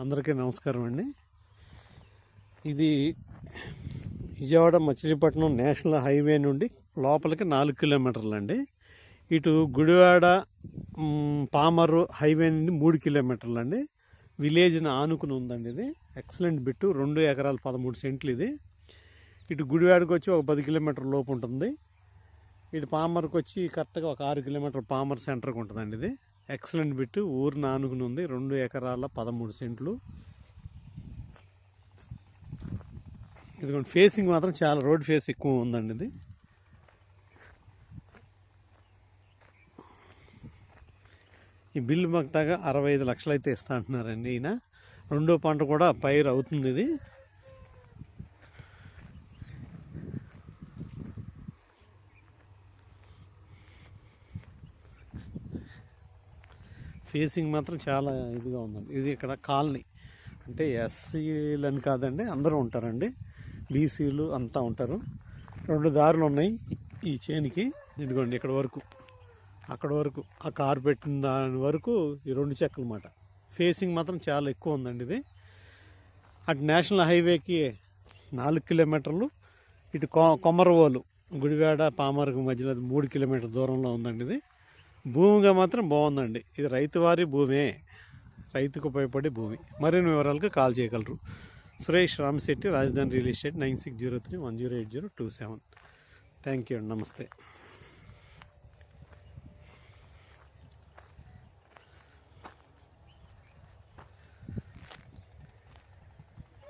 అందరికీ నమస్కారం అండి. ఇది విజయవాడ మచిలీపట్నం నేషనల్ హైవే నుండి లోపలికి నాలుగు కిలోమీటర్లు అండి. ఇటు గుడివాడ పామరు హైవే నుండి మూడు కిలోమీటర్లు అండి. విలేజ్ని ఆనుకుని ఉందండి ఇది. ఎక్సలెంట్ బిట్టు రెండు ఎకరాలు పదమూడు సెంట్లు ఇది. ఇటు గుడివాడకి వచ్చి ఒక పది కిలోమీటర్ లోపు ఉంటుంది. ఇటు పామర్కి వచ్చి కరెక్ట్గా ఒక ఆరు కిలోమీటర్ పామర్ సెంటర్కి ఉంటుందండి ఇది. ఎక్సలెంట్ బిట్ ఊరు నానుగుని ఉంది రెండు ఎకరాల పదమూడు సెంట్లు. ఇదిగోండి ఫేసింగ్ మాత్రం చాలా రోడ్ ఫేస్ ఎక్కువ ఉందండి ఇది. ఈ బిల్లు మగ్తాగా అరవై ఐదు లక్షలు అయితే ఇస్తా అంటున్నారండి ఈయన. రెండో పంట కూడా పైరు అవుతుంది ఇది. ఫేసింగ్ మాత్రం చాలా ఇదిగా ఉందండి. ఇది ఇక్కడ కాలనీ. అంటే ఎస్సీలు అని కాదండి అందరూ ఉంటారండి. బీసీలు అంతా ఉంటారు. రెండు దారులు ఉన్నాయి ఈ చేనికి. ఇదిగోండి ఇక్కడ వరకు. అక్కడ వరకు. ఆ కారు పెట్టిన దాని వరకు ఈ రెండు చెక్కలు మాట ఫేసింగ్ మాత్రం చాలా ఎక్కువ ఉందండి ఇది. అటు నేషనల్ హైవేకి నాలుగు కిలోమీటర్లు ఇటు కొ కొమరవోలు గుడివాడ పామరకు మధ్యలో మూడు కిలోమీటర్ దూరంలో ఉందండి ఇది. భూమిగా మాత్రం బాగుందండి. ఇది రైతువారి భూమే. రైతుకు ఉపయోగపడే భూమి. మరిన్ని వివరాలకు కాల్ చేయగలరు. Suresh Ramasetti Rajadhani real estate nine six zero three one zero eight zero two seven. Thank you అండి. నమస్తే.